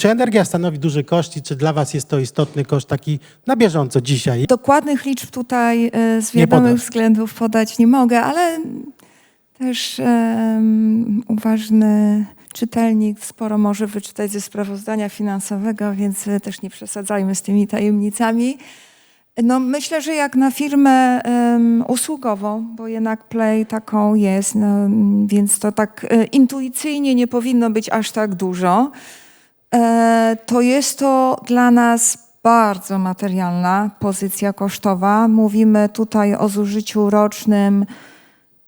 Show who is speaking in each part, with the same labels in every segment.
Speaker 1: Czy energia stanowi duży koszt i czy dla Was jest to istotny koszt taki na bieżąco dzisiaj?
Speaker 2: Dokładnych liczb tutaj e, z
Speaker 1: Nie
Speaker 2: wiadomych
Speaker 1: podasz.
Speaker 2: względów podać nie mogę, ale też em, uważny czytelnik sporo może wyczytać ze sprawozdania finansowego, więc e, też nie przesadzajmy z tymi tajemnicami. No, myślę, że jak na firmę em, usługową, bo jednak Play taką jest, no, więc to tak e, intuicyjnie nie powinno być aż tak dużo. E, to jest to dla nas bardzo materialna pozycja kosztowa. Mówimy tutaj o zużyciu rocznym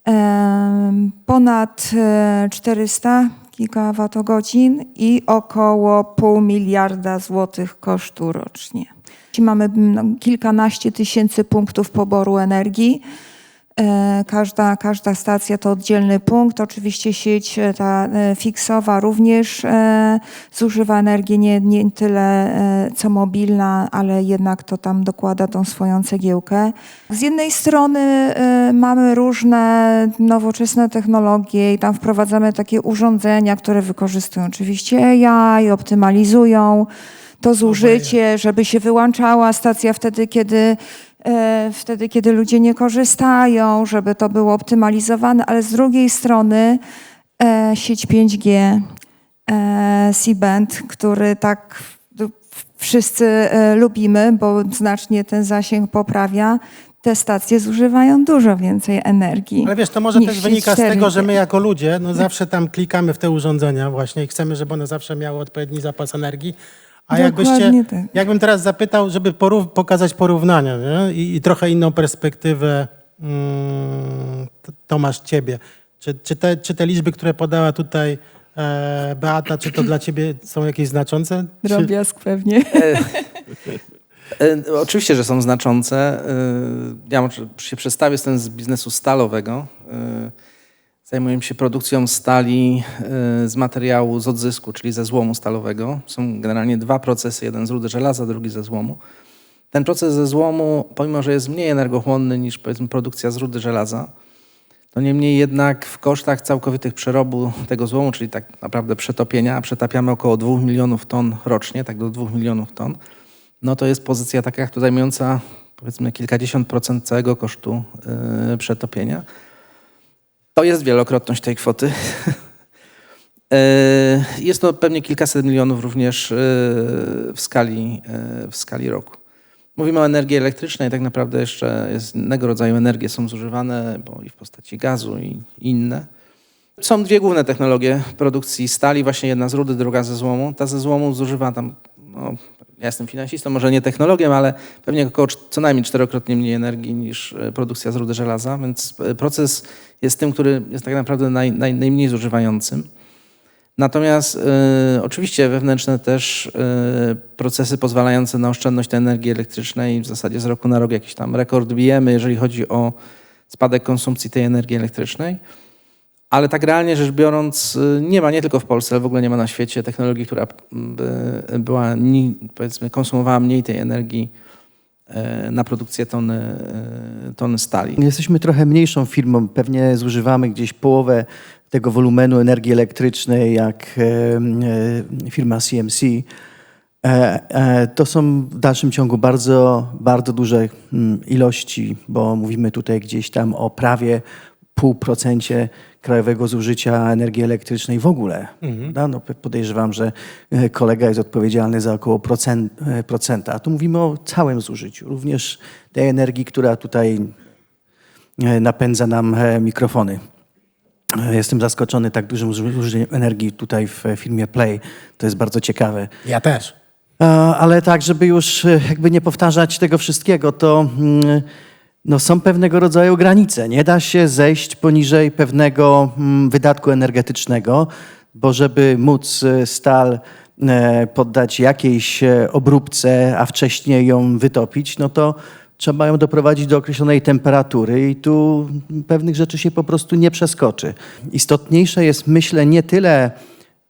Speaker 2: em, ponad e, 400 gigawattogodzin i około pół miliarda złotych kosztu rocznie. Mamy mm, no, kilkanaście tysięcy punktów poboru energii. E, Każda, każda stacja to oddzielny punkt. Oczywiście sieć e, ta e, fiksowa również zużywa energię nie, nie tyle co mobilna, ale jednak to tam dokłada tą swoją cegiełkę. Z jednej strony mamy różne nowoczesne technologie i tam wprowadzamy takie urządzenia, które wykorzystują oczywiście AI, optymalizują to zużycie, żeby się wyłączała stacja wtedy, kiedy, wtedy, kiedy ludzie nie korzystają, żeby to było optymalizowane, ale z drugiej strony e, sieć 5G, e, C-band, który tak wszyscy e, lubimy, bo znacznie ten zasięg poprawia, te stacje zużywają dużo więcej energii.
Speaker 1: Ale wiesz, to może też wynika z tego,
Speaker 2: 4G.
Speaker 1: że my jako ludzie no zawsze tam klikamy w te urządzenia właśnie i chcemy, żeby one zawsze miały odpowiedni zapas energii. A jakbyście,
Speaker 2: tak.
Speaker 1: jakbym teraz zapytał, żeby porów- pokazać porównania nie? I, i trochę inną perspektywę, mm, Tomasz, ciebie. Czy, czy, te, czy te liczby, które podała tutaj e, Beata, czy to dla ciebie są jakieś znaczące? Czy,
Speaker 2: Drobiazg pewnie.
Speaker 3: E, Oczywiście, że są znaczące. E, Ja się przedstawię, jestem z biznesu stalowego. E, Zajmuję się produkcją stali e, z materiału z odzysku, czyli ze złomu stalowego. Są generalnie dwa procesy, jeden z rudy żelaza, drugi ze złomu. Ten proces ze złomu, pomimo że jest mniej energochłonny niż powiedzmy produkcja z rudy żelaza, to niemniej jednak w kosztach całkowitych przerobu tego złomu, czyli tak naprawdę przetopienia, przetapiamy około 2 milionów ton rocznie, tak do 2 milionów ton, no to jest pozycja taka, która zajmująca powiedzmy kilkadziesiąt procent całego kosztu yy, przetopienia. To jest wielokrotność tej kwoty. Yy, Jest to pewnie kilkaset milionów również yy, w skali, yy, w skali roku. Mówimy o energii elektrycznej, tak naprawdę jeszcze jest innego rodzaju energie są zużywane, bo i w postaci gazu i inne. Są dwie główne technologie produkcji stali, właśnie jedna z rudy, druga ze złomu. Ta ze złomu zużywa tam, no, ja jestem finansistą, może nie technologiem, ale pewnie około co najmniej czterokrotnie mniej energii niż e, produkcja z rudy żelaza, więc e, proces jest tym, który jest tak naprawdę naj, naj, najmniej zużywającym. Natomiast e, oczywiście wewnętrzne też e, procesy pozwalające na oszczędność tej energii elektrycznej w zasadzie z roku na rok jakiś tam rekord bijemy, jeżeli chodzi o spadek konsumpcji tej energii elektrycznej. Ale tak realnie rzecz biorąc, y, nie ma nie tylko w Polsce, ale w ogóle nie ma na świecie technologii, która by była, powiedzmy, konsumowała mniej tej energii e, na produkcję tony, tony stali.
Speaker 4: Jesteśmy trochę mniejszą firmą, pewnie zużywamy gdzieś połowę tego wolumenu energii elektrycznej jak firma CMC. E, e, To są w dalszym ciągu bardzo, bardzo duże mm, ilości, bo mówimy tutaj gdzieś tam o prawie pół procencie krajowego zużycia energii elektrycznej w ogóle. prawda? No, podejrzewam, że e, kolega jest odpowiedzialny za około procent, e, procenta. A tu mówimy o całym zużyciu, również tej energii, która tutaj e, napędza nam mikrofony. Jestem zaskoczony tak dużym zuży- zużyciem energii tutaj w e, firmie Play. To jest bardzo ciekawe.
Speaker 1: Ja też.
Speaker 4: Ale tak, żeby już jakby nie powtarzać tego wszystkiego, to mm, no, są pewnego rodzaju granice. Nie da się zejść poniżej pewnego mm, wydatku energetycznego, bo żeby móc e, stal e, poddać jakiejś e, obróbce, a wcześniej ją wytopić, no to trzeba ją doprowadzić do określonej temperatury i tu pewnych rzeczy się po prostu nie przeskoczy. Istotniejsze jest, myślę, nie tyle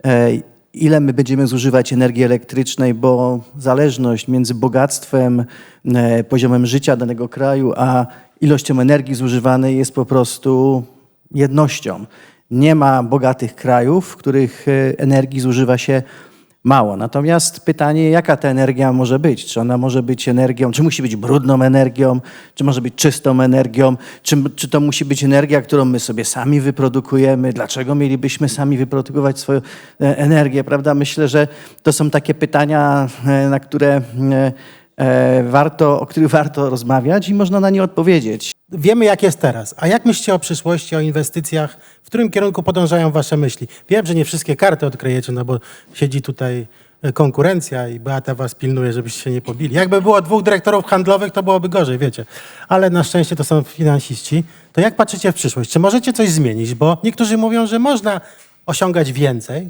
Speaker 4: e, ile my będziemy zużywać energii elektrycznej, bo zależność między bogactwem, e, poziomem życia danego kraju, a ilością energii zużywanej jest po prostu jednością. Nie ma bogatych krajów, w których e, energii zużywa się mało. Natomiast pytanie, jaka ta energia może być? Czy ona może być energią, czy musi być brudną energią, czy może być czystą energią, czy, czy to musi być energia, którą my sobie sami wyprodukujemy? Dlaczego mielibyśmy sami wyprodukować swoją e, energię, prawda? Myślę, że to są takie pytania, e, na które e, warto, o których warto rozmawiać i można na nie odpowiedzieć.
Speaker 1: Wiemy, jak jest teraz. A jak myślicie o przyszłości, o inwestycjach? W którym kierunku podążają wasze myśli? Wiem, że nie wszystkie karty odkryjecie, no bo siedzi tutaj e, konkurencja i Beata was pilnuje, żebyście się nie pobili. Jakby było dwóch dyrektorów handlowych, to byłoby gorzej, wiecie. Ale na szczęście to są finansiści. To jak patrzycie w przyszłość? Czy możecie coś zmienić? Bo niektórzy mówią, że można osiągać więcej,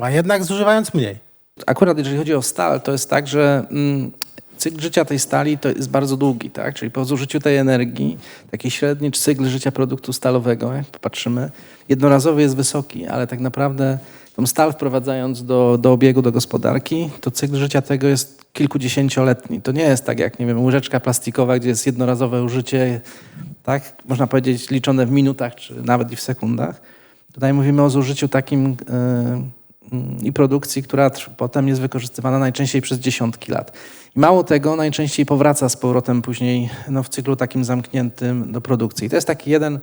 Speaker 1: a jednak zużywając mniej.
Speaker 3: Akurat jeżeli chodzi o stal, to jest tak, że mm, cykl życia tej stali to jest bardzo długi, tak? Czyli po zużyciu tej energii, taki średni cykl życia produktu stalowego, jak popatrzymy, jednorazowy jest wysoki, ale tak naprawdę tą stal wprowadzając do, do obiegu, do gospodarki, to cykl życia tego jest kilkudziesięcioletni. To nie jest tak jak, nie wiem, łyżeczka plastikowa, gdzie jest jednorazowe użycie, tak? Można powiedzieć liczone w minutach, czy nawet i w sekundach. Tutaj mówimy o zużyciu takim yy, i produkcji, która potem jest wykorzystywana najczęściej przez dziesiątki lat. I mało tego, najczęściej powraca z powrotem później no, w cyklu takim zamkniętym do produkcji. I to jest taki jeden,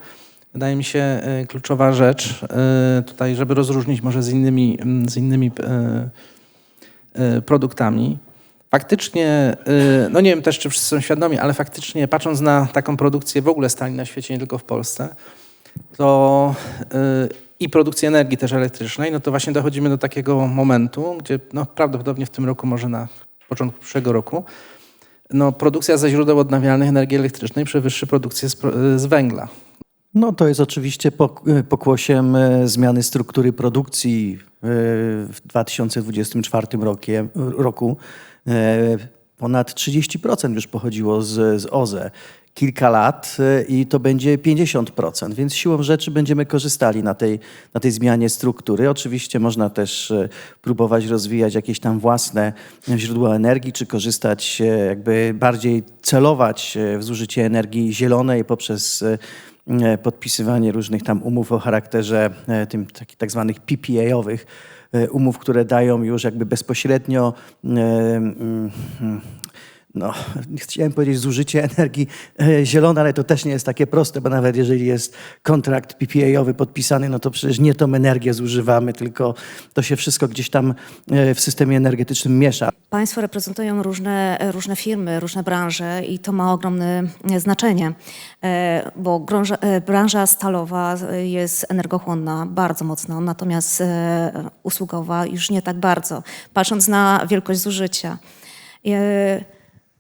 Speaker 3: wydaje mi się, y, kluczowa rzecz y, tutaj, żeby rozróżnić może z innymi, z innymi y, produktami. Faktycznie, no nie wiem też, czy wszyscy są świadomi, ale faktycznie patrząc na taką produkcję w ogóle stali na świecie, nie tylko w Polsce, to i produkcji energii też elektrycznej, no to właśnie dochodzimy do takiego momentu, gdzie no, prawdopodobnie w tym roku, może na początku przyszłego roku, no, produkcja ze źródeł odnawialnych energii elektrycznej przewyższy produkcję z, z węgla.
Speaker 4: No to jest oczywiście pok- pokłosiem e, zmiany struktury produkcji e, w 2024 rokiem, roku. E, Ponad 30% już pochodziło z, z OZE. Kilka lat e, i to będzie 50%, więc siłą rzeczy będziemy korzystali na tej, na tej zmianie struktury. Oczywiście można też e, próbować rozwijać jakieś tam własne źródła energii, czy korzystać, e, jakby bardziej celować w zużycie energii zielonej poprzez podpisywanie różnych tam umów o charakterze tym taki, tak zwanych PPA-owych, umów, które dają już jakby bezpośrednio mm, mm, no, chciałem powiedzieć zużycie energii e, zielonej, ale to też nie jest takie proste, bo nawet jeżeli jest kontrakt PPA-owy podpisany, no to przecież nie tą energię zużywamy, tylko to się wszystko gdzieś tam e, w systemie energetycznym miesza.
Speaker 5: Państwo reprezentują różne, różne firmy, różne branże i to ma ogromne e, znaczenie, e, bo grąża, e, branża stalowa e, jest energochłonna bardzo mocno, natomiast e, usługowa już nie tak bardzo, patrząc na wielkość zużycia.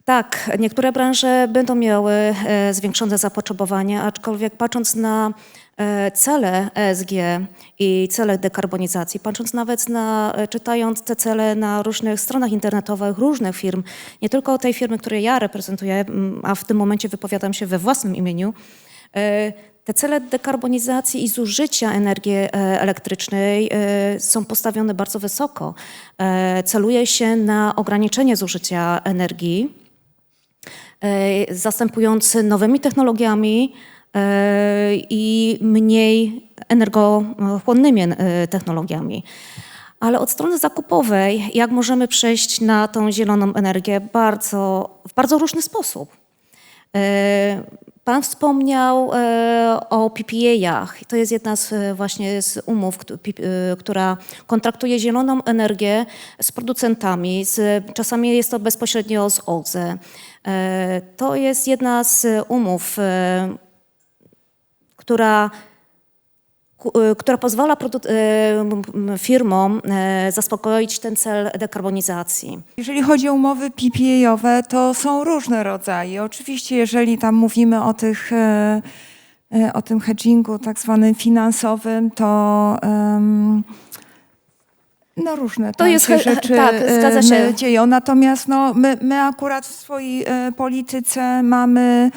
Speaker 5: Tak, niektóre branże będą miały e, zwiększone zapotrzebowanie, aczkolwiek patrząc na e, cele ESG i cele dekarbonizacji, patrząc nawet na, e, czytając te cele na różnych stronach internetowych różnych firm, nie tylko tej firmy, której ja reprezentuję, a w tym momencie wypowiadam się we własnym imieniu, te cele dekarbonizacji i zużycia energii elektrycznej są postawione bardzo wysoko. Celuje się na ograniczenie zużycia energii, e, zastępując nowymi technologiami e, i mniej energochłonnymi e, technologiami. Ale od strony zakupowej, jak możemy przejść na tą zieloną energię bardzo, w bardzo różny sposób. Pan wspomniał e, o PPA-ach. To jest jedna z e, właśnie z umów, e, która kontraktuje zieloną energię z producentami. Z, czasami jest to bezpośrednio z OZE. To jest jedna z umów, która która pozwala m- firmom e, zaspokoić ten cel dekarbonizacji.
Speaker 2: Jeżeli chodzi o umowy PPA-owe, to są różne rodzaje. Oczywiście, jeżeli tam mówimy o tych, o tym hedgingu tak zwanym finansowym, to no różne tam
Speaker 5: jest
Speaker 2: rzeczy
Speaker 5: tak, zgadza się.
Speaker 2: dzieją. Natomiast no, my, my akurat w swojej e, polityce mamy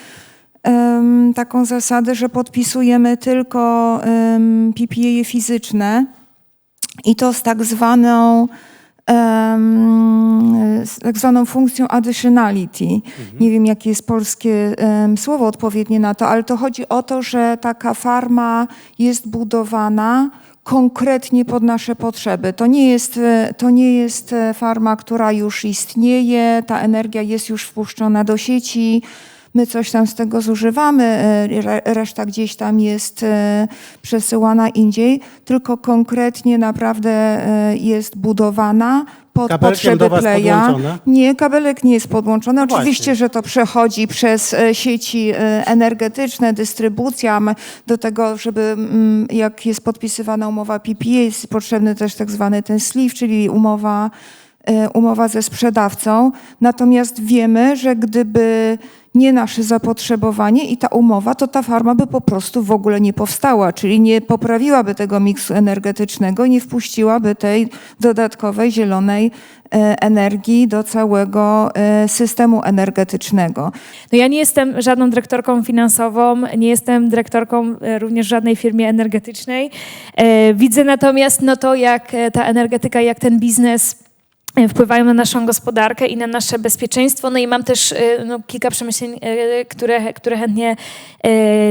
Speaker 2: taką zasadę, że podpisujemy tylko PPA fizyczne i to z tak zwaną z tak zwaną funkcją additionality. Nie wiem, jakie jest polskie em, słowo odpowiednie na to, ale to chodzi o to, że taka farma jest budowana konkretnie pod nasze potrzeby. To nie jest, e, to nie jest e, farma, która już istnieje, ta energia jest już wpuszczona do sieci, my coś tam z tego zużywamy, e, re- reszta gdzieś tam jest e, przesyłana indziej, tylko konkretnie naprawdę e, jest budowana pod
Speaker 1: Kabelkiem
Speaker 2: potrzeby
Speaker 1: podłączona?
Speaker 2: Nie, kabelek nie jest podłączony.
Speaker 1: No
Speaker 2: Oczywiście,
Speaker 1: właśnie.
Speaker 2: że to przechodzi przez sieci energetyczne, dystrybucja. Do tego, żeby mm, jak jest podpisywana umowa PPA, jest potrzebny też tak zwany ten sleeve, czyli umowa, umowa ze sprzedawcą. Natomiast wiemy, że gdyby nie nasze zapotrzebowanie i ta umowa, to ta farma by po prostu w ogóle nie powstała, czyli nie poprawiłaby tego miksu energetycznego, nie wpuściłaby tej dodatkowej zielonej e, energii do całego e, systemu energetycznego.
Speaker 6: No ja nie jestem żadną dyrektorką finansową, nie jestem dyrektorką również żadnej firmie energetycznej. Widzę natomiast no to, jak ta energetyka, jak ten biznes wpływają na naszą gospodarkę i na nasze bezpieczeństwo. No i mam też e, no, kilka przemyśleń, e, które, które chętnie e,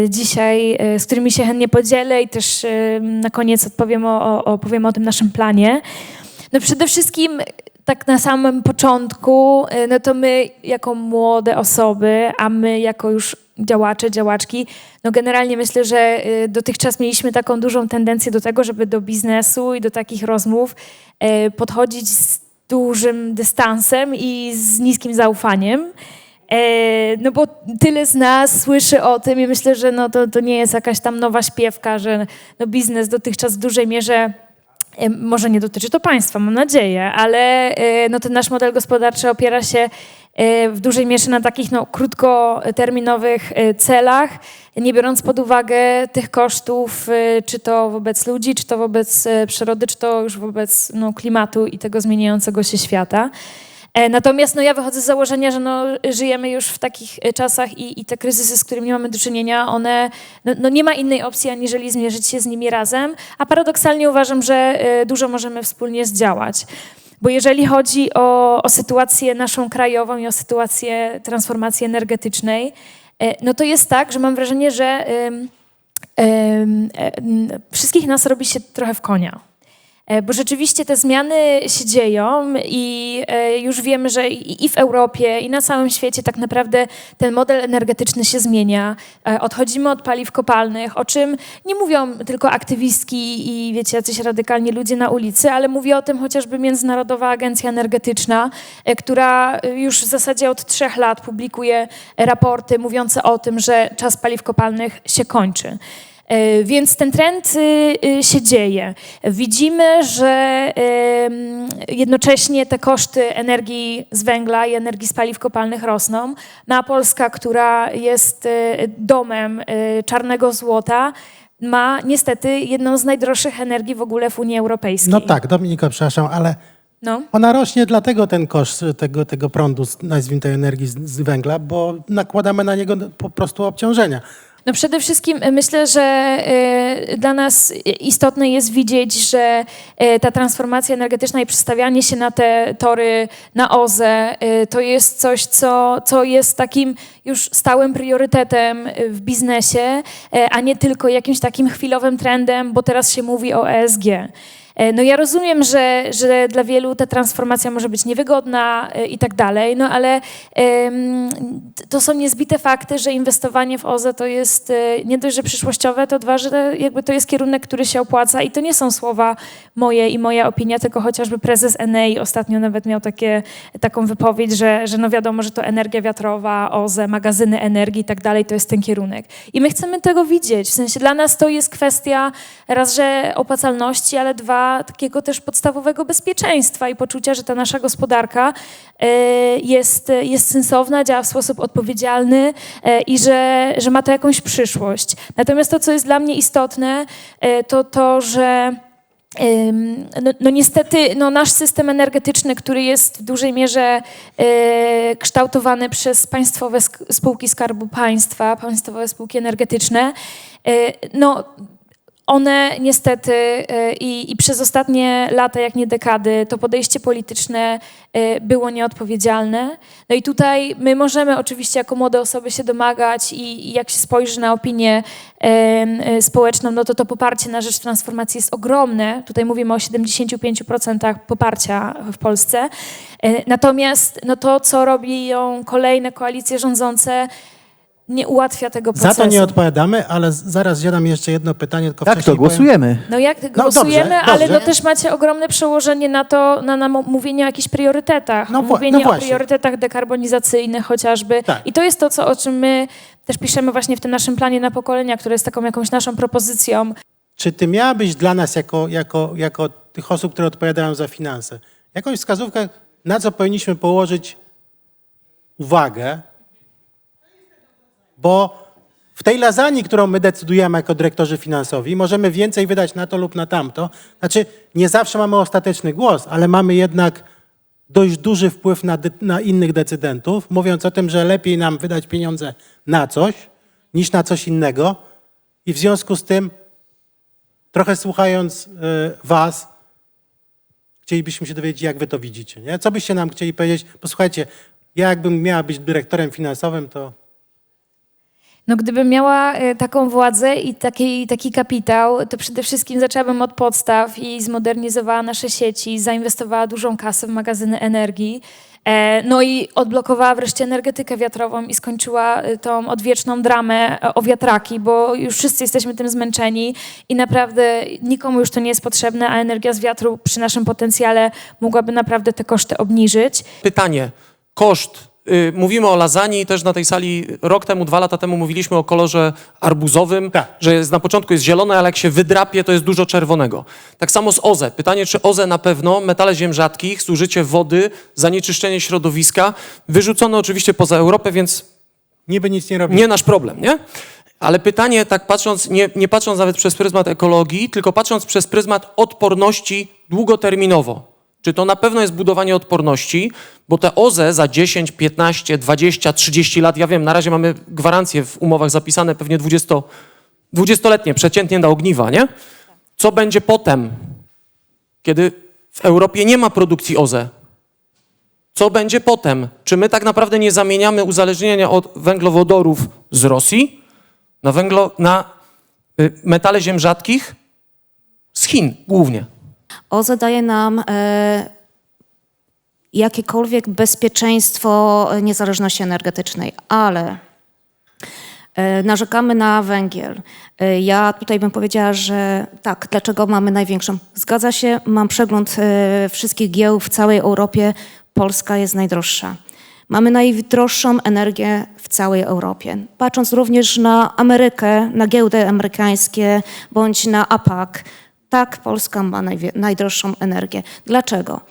Speaker 6: dzisiaj, e, z którymi się chętnie podzielę i też e, na koniec odpowiem o, opowiem o tym naszym planie. No przede wszystkim tak na samym początku, no to my jako młode osoby, a my jako już działacze, działaczki, no generalnie myślę, że dotychczas mieliśmy taką dużą tendencję do tego, żeby do biznesu i do takich rozmów podchodzić z dużym dystansem i z niskim zaufaniem. E, No bo tyle z nas słyszy o tym i myślę, że no to, to nie jest jakaś tam nowa śpiewka, że no biznes dotychczas w dużej mierze E, może nie dotyczy to państwa, mam nadzieję, ale e, no, ten nasz model gospodarczy opiera się w dużej mierze na takich no, krótkoterminowych e, celach, nie biorąc pod uwagę tych kosztów, e, czy to wobec ludzi, czy to wobec e, przyrody, czy to już wobec no, klimatu i tego zmieniającego się świata. E, Natomiast no, ja wychodzę z założenia, że no, żyjemy już w takich e, czasach i, i te kryzysy, z którymi mamy do czynienia, one, no, no nie ma innej opcji, aniżeli zmierzyć się z nimi razem, a paradoksalnie uważam, że e, dużo możemy wspólnie zdziałać. Bo jeżeli chodzi o, o sytuację naszą krajową i o sytuację transformacji energetycznej, e, no to jest tak, że mam wrażenie, że e, wszystkich nas robi się trochę w konia. E, Bo rzeczywiście te zmiany się dzieją i e, już wiemy, że i w Europie, i na całym świecie tak naprawdę ten model energetyczny się zmienia. E, Odchodzimy od paliw kopalnych, o czym nie mówią tylko aktywistki i wiecie, jacyś radykalni ludzie na ulicy, ale mówi o tym chociażby Międzynarodowa Agencja Energetyczna, która już w zasadzie od trzech lat publikuje raporty mówiące o tym, że czas paliw kopalnych się kończy. E, Więc ten trend y, y, się dzieje. Widzimy, że jednocześnie te koszty energii z węgla i energii z paliw kopalnych rosną. No a Polska, która jest y, domem czarnego złota, ma niestety jedną z najdroższych energii w ogóle w Unii Europejskiej.
Speaker 1: No tak, Dominiko, przepraszam, ale
Speaker 6: No.
Speaker 1: ona rośnie dlatego ten koszt tego, tego prądu, z- nazwijmy tej energii z, z węgla, bo nakładamy na niego po prostu obciążenia.
Speaker 6: No przede wszystkim y, myślę, że y, dla nas istotne jest widzieć, że y, ta transformacja energetyczna i przestawianie się na te tory na OZE to jest coś, co, co jest takim już stałym priorytetem w biznesie, a nie tylko jakimś takim chwilowym trendem, bo teraz się mówi o ESG. E, No ja rozumiem, że, że dla wielu ta transformacja może być niewygodna e, i tak dalej, no ale to są niezbite fakty, że inwestowanie w OZE to jest e, nie dość, że przyszłościowe, to dwa, że jakby to jest kierunek, który się opłaca i to nie są słowa moje i moja opinia, tylko chociażby prezes Enei ostatnio nawet miał takie, taką wypowiedź, że, że no wiadomo, że to energia wiatrowa, OZE, magazyny energii i tak dalej, to jest ten kierunek. I my chcemy tego widzieć, w sensie dla nas to jest kwestia raz, że opłacalności, ale dwa, takiego też podstawowego bezpieczeństwa i poczucia, że ta nasza gospodarka e, jest, jest sensowna, działa w sposób odpowiedzialny e, i że, że ma to jakąś przyszłość. Natomiast to, co jest dla mnie istotne, e, to to, że No, no niestety no nasz system energetyczny, który jest w dużej mierze e, kształtowany przez państwowe spółki Skarbu Państwa, państwowe spółki energetyczne, e, no one niestety e, i, i przez ostatnie lata, jak nie dekady, to podejście polityczne e, było nieodpowiedzialne. No i tutaj my możemy oczywiście jako młode osoby się domagać i, i jak się spojrzy na opinię e, społeczną, no to to poparcie na rzecz transformacji jest ogromne. Tutaj mówimy o 75% poparcia w Polsce. Natomiast no to, co robią kolejne koalicje rządzące, nie ułatwia tego procesu.
Speaker 1: Za to nie odpowiadamy, ale z- zaraz zadam jeszcze jedno pytanie, tylko
Speaker 4: Tak,
Speaker 1: wcześniej
Speaker 4: to
Speaker 1: powiem-
Speaker 4: głosujemy.
Speaker 6: No jak
Speaker 1: dobrze,
Speaker 6: głosujemy, ale
Speaker 1: dobrze.
Speaker 6: no też macie ogromne przełożenie na to, na, na mo- mówienie o jakichś priorytetach.
Speaker 1: No wła-
Speaker 6: mówienie
Speaker 1: no
Speaker 6: o
Speaker 1: właśnie.
Speaker 6: priorytetach dekarbonizacyjnych chociażby.
Speaker 1: Tak.
Speaker 6: I to jest to, co, o czym my też piszemy właśnie w tym naszym planie na pokolenia, które jest taką jakąś naszą propozycją.
Speaker 1: Czy ty miałabyś dla nas, jako, jako, jako tych osób, które odpowiadają za finanse, jakąś wskazówkę, na co powinniśmy położyć uwagę? Bo w tej lazanii, którą my decydujemy jako dyrektorzy finansowi, możemy więcej wydać na to lub na tamto. Znaczy, nie zawsze mamy ostateczny głos, ale mamy jednak dość duży wpływ na, na innych decydentów, mówiąc o tym, że lepiej nam wydać pieniądze na coś niż na coś innego. I w związku z tym trochę słuchając y, was, chcielibyśmy się dowiedzieć, jak wy to widzicie. Nie? Co byście nam chcieli powiedzieć? Posłuchajcie, ja jakbym miała być dyrektorem finansowym, to
Speaker 6: No gdybym miała e, taką władzę i taki, taki kapitał, to przede wszystkim zaczęłabym od podstaw i zmodernizowała nasze sieci, zainwestowała dużą kasę w magazyny energii. E, No i odblokowała wreszcie energetykę wiatrową i skończyła e, tą odwieczną dramę o wiatraki, bo już wszyscy jesteśmy tym zmęczeni i naprawdę nikomu już to nie jest potrzebne, a energia z wiatru przy naszym potencjale mogłaby naprawdę te koszty obniżyć.
Speaker 7: Pytanie. Koszt. Y, Mówimy o lasagne, też na tej sali rok temu, dwa lata temu mówiliśmy o kolorze arbuzowym,
Speaker 1: Tak.
Speaker 7: że jest, na początku jest zielone, ale jak się wydrapie, to jest dużo czerwonego. Tak samo z OZE. Pytanie, czy OZE na pewno, metale ziem rzadkich, zużycie wody, zanieczyszczenie środowiska, wyrzucone oczywiście poza Europę, więc
Speaker 1: niby nic nie robi.
Speaker 7: nie nasz problem, nie? Ale pytanie, tak patrząc, nie, nie patrząc nawet przez pryzmat ekologii, tylko patrząc przez pryzmat odporności długoterminowo. Czy to na pewno jest budowanie odporności? Bo te OZE za 10, 15, 20, 30 lat, ja wiem, na razie mamy gwarancje w umowach zapisane pewnie 20, 20-letnie, przeciętnie na ogniwa, nie? Co będzie potem, kiedy w Europie nie ma produkcji OZE? Co będzie potem? Czy my tak naprawdę nie zamieniamy uzależnienia od węglowodorów z Rosji na, węglo, na y, metale ziem rzadkich z Chin głównie?
Speaker 5: OZE daje nam e, jakiekolwiek bezpieczeństwo niezależności energetycznej, ale e, narzekamy na węgiel. E, Ja tutaj bym powiedziała, że tak, dlaczego mamy największą? Zgadza się, mam przegląd wszystkich giełd w całej Europie. Polska jest najdroższa. Mamy najdroższą energię w całej Europie. Patrząc również na Amerykę, na giełdy amerykańskie bądź na APAC, tak, Polska ma najdroższą energię. Dlaczego?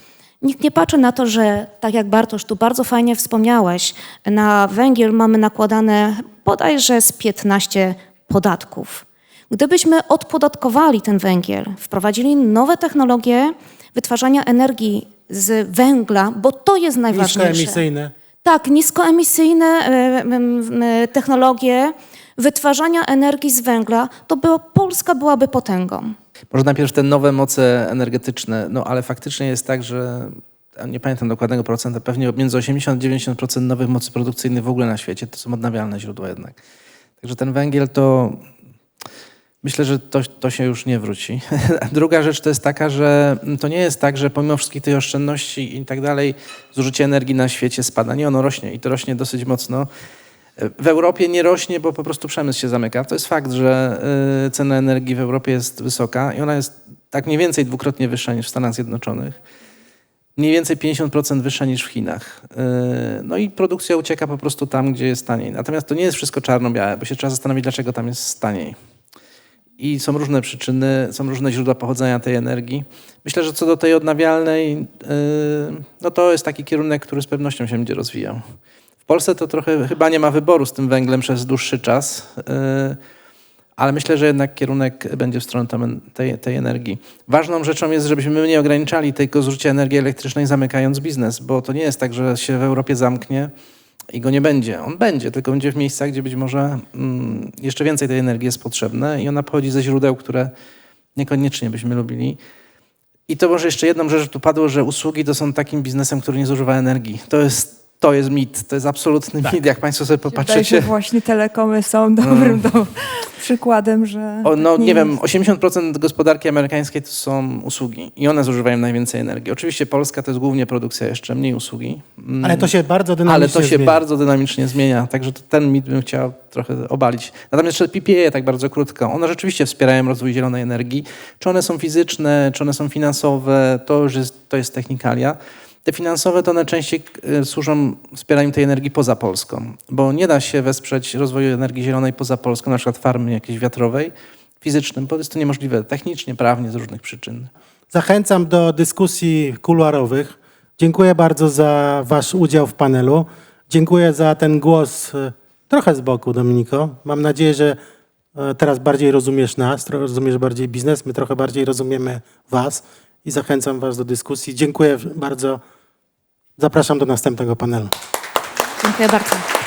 Speaker 5: Nikt nie patrzy na to, że tak jak Bartosz tu bardzo fajnie wspomniałeś, na węgiel mamy nakładane bodajże z 15 podatków. Gdybyśmy odpodatkowali ten węgiel, wprowadzili nowe technologie wytwarzania energii z węgla, bo to jest najważniejsze.
Speaker 1: Niskoemisyjne.
Speaker 5: Tak, niskoemisyjne e, technologie wytwarzania energii z węgla, to by, Polska byłaby potęgą.
Speaker 3: Może najpierw te nowe moce energetyczne, no ale faktycznie jest tak, że nie pamiętam dokładnego procenta, pewnie między 80 a 90% nowych mocy produkcyjnych w ogóle na świecie to są odnawialne źródła jednak. Także ten węgiel to myślę, że to, to się już nie wróci. Druga rzecz to jest taka, że to nie jest tak, że pomimo wszystkich tych oszczędności i tak dalej, zużycie energii na świecie spada. Nie, ono rośnie i to rośnie dosyć mocno. W Europie nie rośnie, bo po prostu przemysł się zamyka. To jest fakt, że y, cena energii w Europie jest wysoka i ona jest tak mniej więcej dwukrotnie wyższa niż w Stanach Zjednoczonych. Mniej więcej 50% wyższa niż w Chinach. Y, No i produkcja ucieka po prostu tam, gdzie jest taniej. Natomiast to nie jest wszystko czarno-białe, bo się trzeba zastanowić, dlaczego tam jest taniej. I są różne przyczyny, są różne źródła pochodzenia tej energii. Myślę, że co do tej odnawialnej, yy, no to jest taki kierunek, który z pewnością się będzie rozwijał. W Polsce to trochę chyba nie ma wyboru z tym węglem przez dłuższy czas, yy, ale myślę, że jednak kierunek będzie w stronę tej, tej energii. Ważną rzeczą jest, żebyśmy nie ograniczali tego zużycia energii elektrycznej zamykając biznes, bo to nie jest tak, że się w Europie zamknie i go nie będzie. On będzie, tylko będzie w miejscach, gdzie być może mm, jeszcze więcej tej energii jest potrzebne i ona pochodzi ze źródeł, które niekoniecznie byśmy lubili. I to może jeszcze jedną rzecz tu padło, że usługi to są takim biznesem, który nie zużywa energii. To jest, to jest mit, to jest absolutny mit. Jak Państwo sobie
Speaker 2: Wydaje
Speaker 3: popatrzycie,
Speaker 2: że właśnie telekomy są dobrym do, przykładem, że.
Speaker 3: o, no
Speaker 2: tak
Speaker 3: nie wiem,
Speaker 2: jest.
Speaker 3: 80% gospodarki amerykańskiej to są usługi i one zużywają najwięcej energii. Oczywiście Polska to jest głównie produkcja, jeszcze mniej usługi. Mm,
Speaker 1: Ale to się bardzo dynamicznie
Speaker 3: Ale to się
Speaker 1: zmienia.
Speaker 3: bardzo dynamicznie zmienia, także to ten mit bym chciał trochę obalić. Natomiast jeszcze PPA, tak bardzo krótko, one rzeczywiście wspierają rozwój zielonej energii. Czy one są fizyczne, czy one są finansowe, to już jest, to jest technikalia. Te finansowe to one częściej e, służą wspieraniu tej energii poza Polską, bo nie da się wesprzeć rozwoju energii zielonej poza Polską, na przykład farmy jakiejś wiatrowej, fizycznym, bo jest to niemożliwe technicznie, prawnie, z różnych przyczyn.
Speaker 1: Zachęcam do dyskusji kuluarowych. Dziękuję bardzo za Wasz udział w panelu. Dziękuję za ten głos e, trochę z boku, Dominiko. Mam nadzieję, że e, teraz bardziej rozumiesz nas, rozumiesz bardziej biznes, my trochę bardziej rozumiemy Was i zachęcam Was do dyskusji. Dziękuję bardzo. Zapraszam do następnego panelu.
Speaker 5: Dziękuję bardzo.